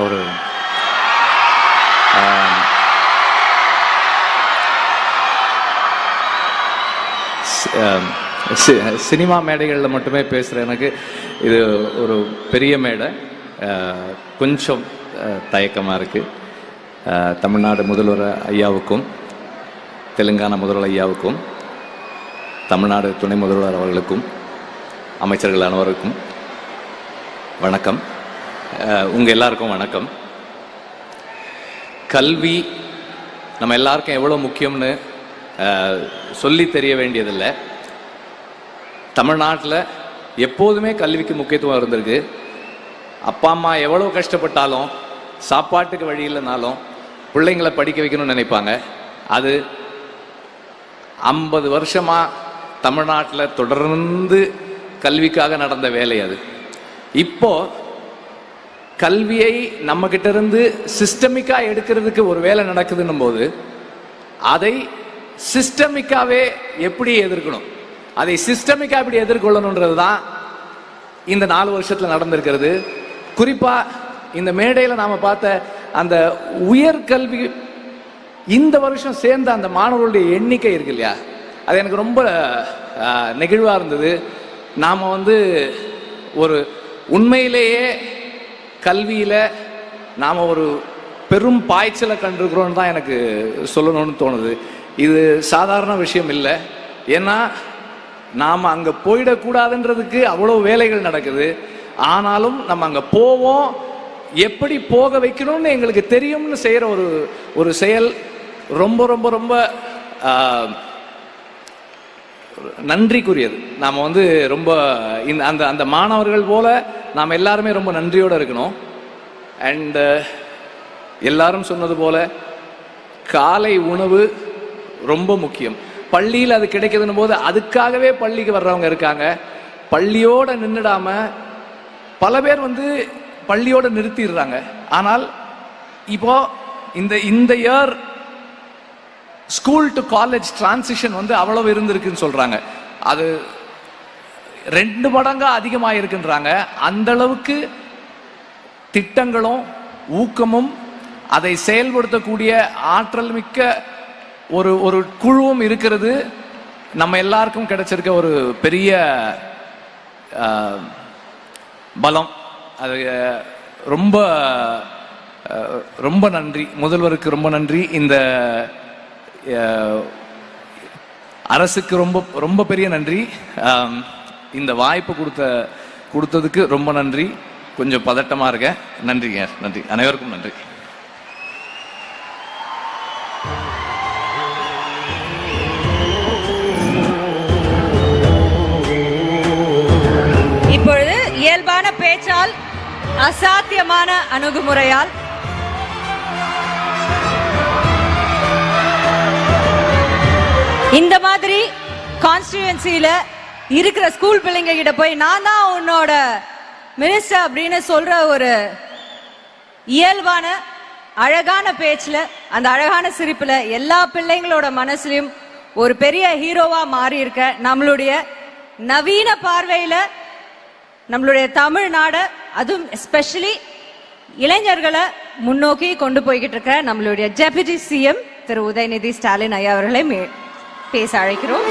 ஒரு சினிமா மேடைகளில் மட்டுமே பேசுகிற எனக்கு இது ஒரு பெரிய மேடை. கொஞ்சம் தயக்கமாக இருக்குது தமிழ்நாடு முதல்வர் ஐயாவுக்கும் தெலுங்கானா முதல்வர் ஐயாவுக்கும் தமிழ்நாடு துணை முதல்வர் அவர்களுக்கும் அமைச்சர்கள் அனைவருக்கும் வணக்கம். உங்கள் எல்லாருக்கும் வணக்கம். கல்வி நம்ம எல்லாருக்கும் எவ்வளோ முக்கியம்னு சொல்லி தெரிய வேண்டியதில்லை. தமிழ்நாட்டில் எப்போதுமே கல்விக்கு முக்கியத்துவம் இருந்திருக்கு. அப்பா அம்மா எவ்வளோ கஷ்டப்பட்டாலும் சாப்பாட்டுக்கு வழி இல்லைனாலும் பிள்ளைங்களை படிக்க வைக்கணும்னு நினைப்பாங்க. அது ஐம்பது வருஷமாக தமிழ்நாட்டில் தொடர்ந்து கல்விக்காக நடந்த வேலை அது. இப்போது கல்வியை நம்ம இருந்து சிஸ்டமிக்கா எடுக்கிறதுக்கு ஒரு வேலை நடக்குதுன்னும் போது அதை சிஸ்டமிக்காவே எப்படி எதிர்க்கணும்? அதை சிஸ்டமிக்கா எப்படி எதிர்கொள்ளணுன்றது தான் இந்த நாலு வருஷத்துல நடந்திருக்கிறது. குறிப்பா இந்த மேடையில நாம பார்த்த அந்த உயர்கல்வி இந்த வருஷம் சேர்ந்த அந்த மாணவர்களுடைய எண்ணிக்கை இருக்கு இல்லையா? அது எனக்கு ரொம்ப நெகிழ்வாக நெகிழ்வா இருந்தது. நாம வந்து ஒரு உண்மையிலேயே கல்வியில் நாம் ஒரு பெரும் பாய்ச்சலை கண்டிருக்கிறோன்னு தான் எனக்கு சொல்லணும்னு தோணுது. இது சாதாரண விஷயம் இல்லை. ஏன்னா நாம் அங்கே போயிடக்கூடாதுன்றதுக்கு அவ்வளோ வேலைகள் நடக்குது. ஆனாலும் நம்ம அங்கே போவோம். எப்படி போக வைக்கணும்னு எங்களுக்கு தெரியும்னு செய்கிற ஒரு ஒரு செயல் ரொம்ப ரொம்ப ரொம்ப நன்றிக்குரியது. நாம் வந்து ரொம்ப இந்த அந்த அந்த மாணவர்கள் போல நாம் எல்லாருமே ரொம்ப நன்றியோடு இருக்கணும். அண்ட் uh, எல்லாரும் சொன்னது போல காலை உணவு ரொம்ப முக்கியம். பள்ளியில் அது கிடைக்குதுன்னு போது அதுக்காகவே பள்ளிக்கு வர்றவங்க இருக்காங்க. பள்ளியோடு நின்றுடாமல் பல பேர் வந்து பள்ளியோடு நிறுத்திடுறாங்க. ஆனால் இப்போ இந்த இந்த year school to college transition வந்து அவ்வளவு இருந்திருக்குன்னு சொல்கிறாங்க அது ரெண்டு மடங்கா அதிகமாக இருக்குன்றாங்க அந்த அளவுக்கு திட்டங்களும் ஊக்கமும் அதை செயல்படுத்தக்கூடிய ஆற்றல் மிக்க ஒரு ஒரு குழுவும் இருக்கிறது. நம்ம எல்லாருக்கும் கிடைச்சிருக்க ஒரு பெரிய பலம். அது ரொம்ப ரொம்ப நன்றி. முதல்வருக்கு ரொம்ப நன்றி. இந்த அரசுக்கு ரொம்ப ரொம்ப பெரிய நன்றி. இந்த வாய்ப்பு கொடுத்த கொடுத்ததுக்கு ரொம்ப நன்றி. கொஞ்சம் பதட்டமா இருக்க. நன்றிங்க நன்றி. அனைவருக்கும் நன்றி. இப்பொழுது இயல்பான பேச்சால் அசாத்தியமான அணுகுமுறையால் இந்த மாதிரி கான்ஸ்டியூன்சியில இருக்கிற ஸ்கூல் பிள்ளைங்க கிட்ட போய் நான் தான் உன்னோட மினிஸ்டர் அப்படின்னு சொல்ற ஒரு இயல்பான அழகான பேச்சில் அந்த அழகான சிரிப்பில் எல்லா பிள்ளைங்களோட மனசுலையும் ஒரு பெரிய ஹீரோவா மாறி இருக்க நம்மளுடைய நவீன பார்வையில் நம்மளுடைய தமிழ்நாடு அதுவும் எஸ்பெஷலி இளைஞர்களை முன்னோக்கி கொண்டு போய்கிட்டு இருக்க நம்மளுடைய டெபுட்டி சிஎம் திரு. உதயநிதி ஸ்டாலின் ஐயா அவர்களை பேச அழைக்கிறோம்.